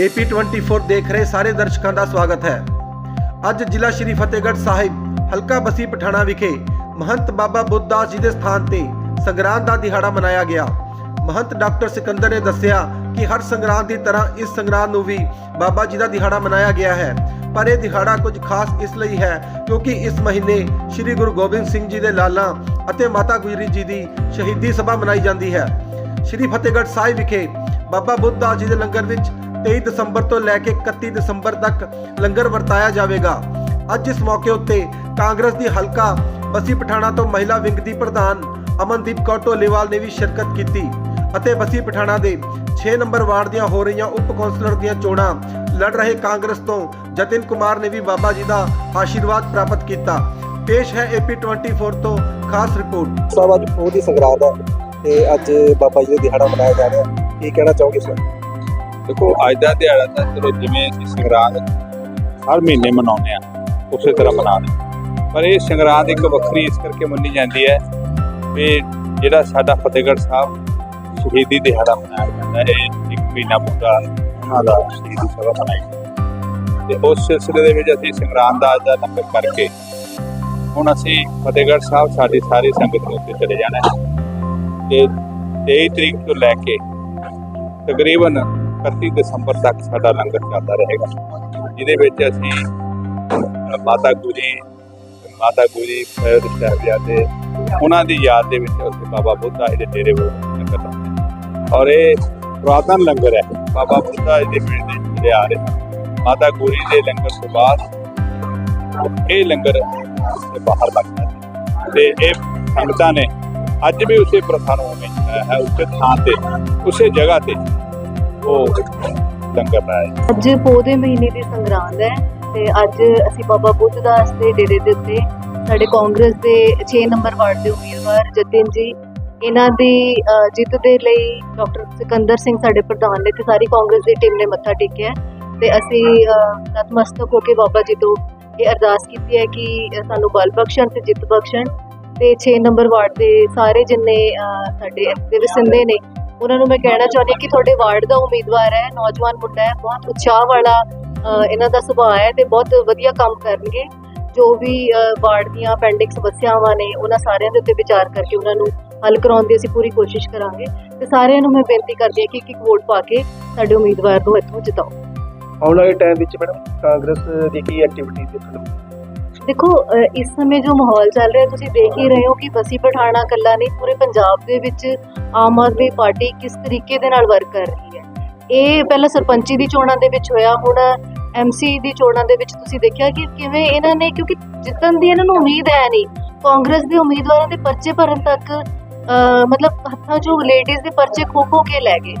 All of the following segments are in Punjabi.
AP24 ਦੇਖ ਰਹੇ ਸਾਰੇ ਦਰਸ਼ਕਾਂ ਦਾ ਸਵਾਗਤ ਹੈ। ਅੱਜ ਜ਼ਿਲ੍ਹਾ ਸ਼੍ਰੀ ਫਤਿਹਗੜ੍ਹ ਸਾਹਿਬ, ਹਲਕਾ ਬਸੀ ਪਠਾਣਾ ਵਿਖੇ ਮਹੰਤ ਬਾਬਾ ਬੁੱਧਦਾਸ ਜੀ ਦੇ ਸਥਾਨ ਤੇ ਸੰਗਰਾਂਦ ਦਾ ਦਿਹਾੜਾ ਮਨਾਇਆ ਗਿਆ। ਮਹੰਤ ਡਾਕਟਰ ਸਿਕੰਦਰ ਨੇ ਦੱਸਿਆ ਕਿ ਹਰ ਸੰਗਰਾਂਦ ਦੀ ਤਰ੍ਹਾਂ ਇਸ ਸੰਗਰਾਂਦ ਨੂੰ ਵੀ ਬਾਬਾ ਜੀ ਦਾ ਦਿਹਾੜਾ ਮਨਾਇਆ ਗਿਆ ਹੈ। ਪਰ ਇਹ ਦਿਹਾੜਾ ਕੁਝ ਖਾਸ ਇਸ ਲਈ ਹੈ ਕਿਉਂਕਿ ਇਸ ਮਹੀਨੇ ਸ੍ਰੀ ਗੁਰੂ ਗੋਬਿੰਦ ਸਿੰਘ ਜੀ ਦੇ ਲਾਲਾਂ ਅਤੇ ਮਾਤਾ ਗੁਜਰੀ ਜੀ ਦੀ ਸ਼ਹੀਦੀ ਸਭਾ ਮਨਾਈ ਜਾਂਦੀ ਹੈ। ਸ਼੍ਰੀ ਫਤਿਹਗੜ੍ਹ ਸਾਹਿਬ ਵਿਖੇ ਬਾਬਾ ਬੁੱਧਦਾਸ ਜੀ ਦੇ ਲੰਗਰ ਵਿੱਚ 23 ਦਸੰਬਰ ਤੋਂ ਲੈ ਕੇ 31 ਦਸੰਬਰ ਤੱਕ ਲੰਗਰ ਵਰਤਾਇਆ ਜਾਵੇਗਾ। ਅੱਜ ਇਸ ਮੌਕੇ ਉੱਤੇ ਕਾਂਗਰਸ ਦੀ ਹਲਕਾ ਬਸੀ ਪਠਾਣਾ ਤੋਂ ਮਹਿਲਾ ਵਿੰਗ ਦੀ ਪ੍ਰਧਾਨ ਅਮਨਦੀਪ ਕੌਰ ਢੋਲੇਵਾਲ ਨੇ ਵੀ ਸ਼ਿਰਕਤ ਕੀਤੀ ਅਤੇ ਬਸੀ ਪਠਾਣਾ ਦੇ 6 ਨੰਬਰ ਵਾਰਡ ਦੀਆਂ ਹੋ ਰਹੀਆਂ ਉਪ ਕੌਂਸਲਰ ਦੀਆਂ ਚੋਣਾਂ ਲੜ ਰਹੇ ਕਾਂਗਰਸ ਤੋਂ ਜਤਿਨ ਕੁਮਾਰ ਨੇ ਵੀ ਬਾਬਾ ਜੀ ਦਾ ਆਸ਼ੀਰਵਾਦ ਪ੍ਰਾਪਤ ਕੀਤਾ। ਪੇਸ਼ ਹੈ AP24 ਤੋਂ ਖਾਸ ਰਿਪੋਰਟ। ਸਾਹਿਬ ਅੱਜ ਪੋਹ ਦੀ ਸੰਗਰਾਂਦ ਹੈ ਤੇ ਅੱਜ ਬਾਬਾ ਜੀ ਦਾ ਦਿਹਾੜਾ ਮਨਾਇਆ ਜਾ ਰਿਹਾ ਕੀ ਕਹਿਣਾ ਚਾਹੋਗੇ ਸਰ ਦੇਖੋ, ਅੱਜ ਦਾ ਦਿਹਾੜਾ ਤਾਂ ਚਲੋ ਜਿਵੇਂ ਅਸੀਂ ਸੰਗਰਾਂਦ ਹਰ ਮਹੀਨੇ ਮਨਾਉਂਦੇ ਆ ਉਸੇ ਤਰ੍ਹਾਂ ਮਨਾਉਂਦੇ ਪਰ ਇਹ ਸੰਗਰਾਂਦ ਇੱਕ ਵੱਖਰੀ ਇਸ ਕਰਕੇ ਮੰਨੀ ਜਾਂਦੀ ਹੈ ਵੀ ਜਿਹੜਾ ਸਾਡਾ ਫਤਿਹਗੜ੍ਹ ਸਾਹਿਬ ਸ਼ਹੀਦੀ ਦਿਹਾੜਾ ਮਨਾਇਆ ਜਾਂਦਾ ਹੈ, ਇੱਕ ਮਹੀਨਾ ਪੂਰਾ ਉਹਨਾਂ ਦਾ ਸ਼ਹੀਦੀ ਸਭਾ ਮਨਾਈ ਜਾਂਦੀ ਤੇ ਉਸ ਸਿਲਸਿਲੇ ਦੇ ਵਿੱਚ ਅਸੀਂ ਸੰਗਰਾਂਦ ਦਾ ਅੱਜ ਦਾ ਲੰਗਰ ਕਰਕੇ ਹੁਣ ਅਸੀਂ ਫਤਿਹਗੜ੍ਹ ਸਾਹਿਬ ਸਾਡੀ ਸਾਰੀ ਸੰਗਤ ਨੂੰ ਉੱਤੇ ਚਲੇ ਜਾਣਾ ਹੈ। ਤੇ 23 ਤਰੀਕ ਤੋਂ ਲੈ ਕੇ ਤਕਰੀਬਨ 31 ਦਸੰਬਰ ਤੱਕ ਸਾਡਾ ਲੰਗਰ ਚੱਲਦਾ ਰਹੇਗਾ। ਜਿਹਦੇ ਵਿੱਚ ਅਸੀਂ ਮਾਤਾ ਗੁਜਰੀ ਮਾਤਾ ਗੁਜਰੀ ਫੈਰ ਸਾਹਿਬਜ਼ਾਦੇ, ਉਹਨਾਂ ਦੀ ਯਾਦ ਦੇ ਵਿੱਚ ਅਸੀਂ ਬਾਬਾ ਬੁੱਧਾ ਦੇ ਡੇਰੇ ਵੱਲ ਲੰਗਰ ਲਾਉਂਦੇ ਔਰ ਇਹ ਪੁਰਾਤਨ ਲੰਗਰ ਹੈ। ਬਾਬਾ ਬੁੱਧਾ ਦੇ ਪਿੰਡ ਦੇ ਜਿਹੜੇ ਆ ਰਹੇ। ਮਾਤਾ ਗੁਜਰੀ ਦੇ ਲੰਗਰ ਤੋਂ ਬਾਅਦ ਇਹ ਲੰਗਰ ਬਾਹਰ ਲੱਗਦਾ ਹੈ ਤੇ ਇਹ ਸੰਗਤਾਂ ਨੇ ਅੱਜ ਵੀ ਉਸੇ ਪ੍ਰਥਾ ਨੂੰ ਹੈ। ਉਸੇ ਥਾਂ ਤੇ, ਉਸੇ ਜਗ੍ਹਾ ਤੇ ਉਹ ਲੰਗਰ ਲਾਇਆ ਅੱਜ ਦੇ ਮਹੀਨੇ ਦੀ ਸੰਗਰਾਂਦ ਹੈ ਤੇ ਅੱਜ ਅਸੀਂ ਬਾਬਾ ਬੁੱਧ ਦਾਸ ਦੇ ਡੇਰੇ ਦੇ ਉੱਤੇ ਸਾਡੇ ਕਾਂਗਰਸ ਦੇ 6 ਨੰਬਰ ਵਾਰਡ ਦੇ ਉਮੀਦਵਾਰ ਜਤਿਨ ਜੀ ਇਹਨਾਂ ਦੀ ਜਿੱਤ ਦੇ ਲਈ ਡਾਕਟਰ ਸਿਕੰਦਰ ਸਿੰਘ ਸਾਡੇ ਪ੍ਰਧਾਨ ਨੇ ਤੇ ਸਾਰੀ ਕਾਂਗਰਸ ਦੀ ਟੀਮ ਨੇ ਮੱਥਾ ਟੇਕਿਆ ਤੇ ਅਸੀਂ ਨਤਮਸਤਕ ਹੋ ਕੇ ਬਾਬਾ ਜੀ ਤੋਂ ਇਹ ਅਰਦਾਸ ਕੀਤੀ ਹੈ ਕਿ ਸਾਨੂੰ ਬਲ ਬਖਸ਼ਣ ਤੇ ਜਿੱਤ ਬਖਸ਼ਣ ਤੇ 6 ਨੰਬਰ ਵਾਰਡ ਦੇ ਸਾਰੇ ਜਿੰਨੇ ਸਾਡੇ ਦੇ ਵਸਿੰਦੇ ਨੇ ਉਹਨਾਂ ਨੂੰ ਮੈਂ ਕਹਿਣਾ ਚਾਹੁੰਦੀ ਕਿ ਤੁਹਾਡੇ ਵਾਰਡ ਦਾ ਉਮੀਦਵਾਰ ਹੈ, ਨੌਜਵਾਨ ਮੁੰਡਾ ਹੈ, ਬਹੁਤ ਉਤਸ਼ਾਹ ਵਾਲਾ ਇਹਨਾਂ ਦਾ ਸੁਭਾਅ ਹੈ ਤੇ ਬਹੁਤ ਵਧੀਆ ਕੰਮ ਕਰਨਗੇ। ਜੋ ਵੀ ਵਾਰਡ ਦੀਆਂ ਪੈਂਡਿੰਗ ਸਮੱਸਿਆਵਾਂ ਨੇ, ਉਹਨਾਂ ਸਾਰਿਆਂ ਦੇ ਉੱਤੇ ਵਿਚਾਰ ਕਰਕੇ ਉਹਨਾਂ ਨੂੰ ਹੱਲ ਕਰਾਉਣ ਦੀ ਅਸੀਂ ਪੂਰੀ ਕੋਸ਼ਿਸ਼ ਕਰਾਂਗੇ। ਤੇ ਸਾਰਿਆਂ ਨੂੰ ਮੈਂ ਬੇਨਤੀ ਕਰਦੀ ਹਾਂ ਕਿ ਇੱਕ ਇੱਕ ਵੋਟ ਪਾ ਕੇ ਸਾਡੇ ਉਮੀਦਵਾਰ ਨੂੰ ਇੱਥੋਂ ਜਿਤਾਓ। ਆਉਣ ਵਾਲੇ ਟਾਈਮ ਵਿੱਚ ਮੈਡਮ ਕਾਂਗਰਸ ਦੀ ਕੀ ਐਕਟੀਵਿਟੀ ਦੇਖਣ ਨੂੰ ਦੇਖੋ ਇਸ ਸਮੇਂ ਜੋ ਮਾਹੌਲ ਚੱਲ ਰਿਹਾ ਤੁਸੀਂ ਦੇਖ ਹੀ ਰਹੇ ਹੋ ਕਿ ਬਸੀ ਪਠਾਣਾ ਕੱਲਾ ਨਹੀਂ ਪੂਰੇ ਪੰਜਾਬ ਦੇ ਵਿੱਚ ਆਮ ਆਦਮੀ ਪਾਰਟੀ ਕਿਸ ਤਰੀਕੇ ਦੇ ਨਾਲ ਵਰਕ ਕਰ ਰਹੀ ਹੈ। ਇਹ ਪਹਿਲਾਂ ਸਰਪੰਚੀ ਦੀ ਚੋਣਾਂ ਦੇ ਵਿੱਚ ਹੋਇਆ ਹੁਣ ਐਮਸੀ ਦੀ ਚੋਣਾਂ ਦੇ ਵਿੱਚ ਤੁਸੀਂ ਦੇਖਿਆ ਕਿ ਕਿਵੇਂ ਇਹਨਾਂ ਨੇ ਕਿਉਂਕਿ ਜਿੱਤਣ ਦੀ ਇਹਨਾਂ ਨੂੰ ਉਮੀਦ ਹੈ ਨਹੀਂ। ਕਾਂਗਰਸ ਦੇ ਉਮੀਦਵਾਰਾਂ ਦੇ ਪਰਚੇ ਭਰਨ ਤੱਕ ਅ, ਮਤਲਬ ਹੱਥਾਂ 'ਚੋਂ ਲੇਡੀਜ਼ ਦੇ ਪਰਚੇ ਖੋ ਖੋ ਕੇ ਲੈ ਗਏ।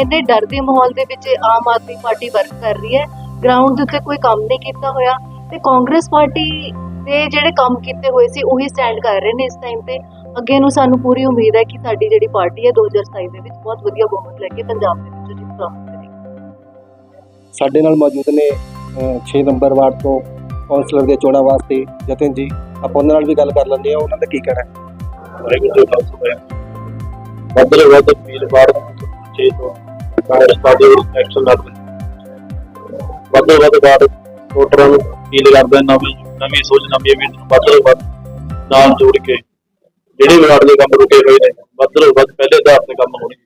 ਇੰਨੇ ਡਰ ਦੇ ਮਾਹੌਲ ਦੇ ਵਿੱਚ ਆਮ ਆਦਮੀ ਪਾਰਟੀ ਵਰਕ ਕਰ ਰਹੀ ਹੈ। ਗਰਾਊਂਡ ਦੇ ਉੱਤੇ ਕੋਈ ਕੰਮ ਨਹੀਂ ਕੀਤਾ ਹੋਇਆ। ਤੇ ਕਾਂਗਰਸ ਪਾਰਟੀ ਦੇ ਜਿਹੜੇ ਕੰਮ ਕੀਤੇ ਹੋਏ ਸੀ ਉਹੀ ਸਟੈਂਡ ਕਰ ਰਹੇ ਨੇ ਇਸ ਟਾਈਮ ਤੇ। ਅੱਗੇ ਨੂੰ ਸਾਨੂੰ ਪੂਰੀ ਉਮੀਦ ਹੈ ਕਿ ਸਾਡੀ ਜਿਹੜੀ ਪਾਰਟੀ ਹੈ 2027 ਦੇ ਵਿੱਚ ਬਹੁਤ ਵਧੀਆ ਬਹੁਮਤ ਲੈ ਕੇ ਪੰਜਾਬ ਦੇ ਵਿੱਚ ਜਿੱਤ ਪ੍ਰਾਪਤ ਕਰੇਗੀ। ਸਾਡੇ ਨਾਲ ਮੌਜੂਦ ਨੇ 6 ਨੰਬਰ ਵਾਰਡ ਤੋਂ ਕੌਂਸਲਰ ਦੇ ਚੋਣਾਂ ਵਾਸਤੇ ਜਤਿਨ ਜੀ। ਆਪਾਂ ਉਹਨਾਂ ਨਾਲ ਵੀ ਗੱਲ ਕਰ ਲੈਂਦੇ ਆ ਉਹਨਾਂ ਦਾ ਕੀ ਕਹਿਣਾ ਹੈ? ਵਾਹਿਗੁਰੂ ਜੀ ਕਾ ਖਾਲਸਾ ਵੱਧ ਤੋਂ ਵੱਧ ਅਪੀਲ ਬਾੜ ਚੇ ਤੋਂ ਕਾਂਗਰਸ ਪਾਰਟੀ ਦੇ ਇਲੈਕਸ਼ਨ ਲੜ ਵੱਧ ਤੋਂ ਵੱਧ ਬਾੜ ਵੋਟਰਾਂ ਨੂੰ ਅਪੀਲ ਕਰਦੇ ਨਵੀਂ ਨਵੀਂ ਸੋਚ, ਨਵੀਂ ਉਮੀਦ ਨੂੰ ਵੱਧ ਤੋਂ ਵੱਧ ਨਾਲ ਜੋੜ ਕੇ, ਜਿਹੜੇ ਵਾਰਡ ਦੇ ਕੰਮ ਰੁਕੇ ਹੋਏ ਨੇ, ਵੱਧ ਤੋਂ ਵੱਧ ਪਹਿਲੇ ਆਧਾਰ ਤੇ ਕੰਮ ਹੋਣੇ